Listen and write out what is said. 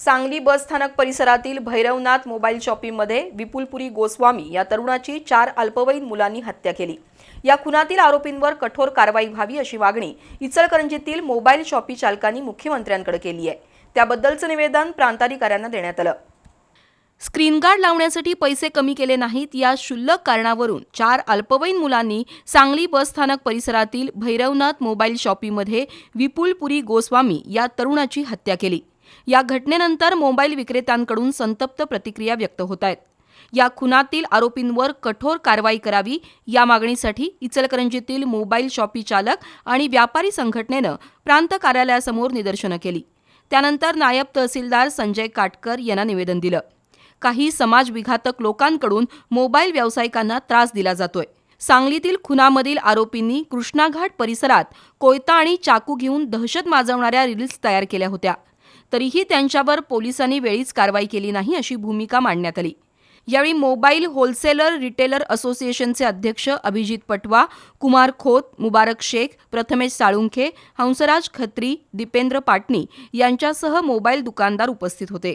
Sangli bus स्थानक परिसरातील Bhairavnath mobile शॉपिंगमध्ये विपुलपुरी गोस्वामी या तरुणाची चार अल्पवयीन मुलांनी हत्या केली. या खुनातील आरोपींवर कठोर कारवाई व्हावी अशी मागणी इचलकरंजीतील मोबाईल शॉपी चालकांनी मुख्यमंत्र्यांकडे केली आहे. त्याबद्दलचं निवेदन प्रांताधिकाऱ्यांना देण्यात आलं. स्क्रीन गार्ड लावण्यासाठी पैसे कमी केले नाहीत या क्षुल्लक कारणावरून चार अल्पवयीन मुलांनी सांगली बस स्थानक परिसरातील भैरवनाथ मोबाईल शॉपीमध्ये विपुलपुरी गोस्वामी या तरुणाची हत्या केली. या घटनेनंतर मोबाईल विक्रेत्यांकडून संतप्त प्रतिक्रिया व्यक्त होत आहेत. या खुनातील आरोपींवर कठोर कारवाई करावी या मागणीसाठी इचलकरंजीतील मोबाईल शॉपी चालक आणि व्यापारी संघटनेनं प्रांत कार्यालयासमोर निदर्शनं केली. त्यानंतर नायब तहसीलदार संजय काटकर यांना निवेदन दिलं. काही समाजविघातक लोकांकडून मोबाईल व्यावसायिकांना त्रास दिला जातोय. सांगलीतील खुनामधील आरोपींनी कृष्णाघाट परिसरात कोयता आणि चाकू घेऊन दहशत माजवणाऱ्या रील्स तयार केल्या होत्या. तरीही त्यांच्यावर पोलिसांनी वेळीच कारवाई केली नाही अशी भूमिका मांडण्यात आली. यावेळी मोबाईल होलसेलर रिटेलर असोसिएशनचे अध्यक्ष अभिजित पटवा कुमार खोत मुबारक शेख प्रथमेश साळुंखे हंसराज खत्री दीपेंद्र पाटणी यांच्यासह मोबाईल दुकानदार उपस्थित होते.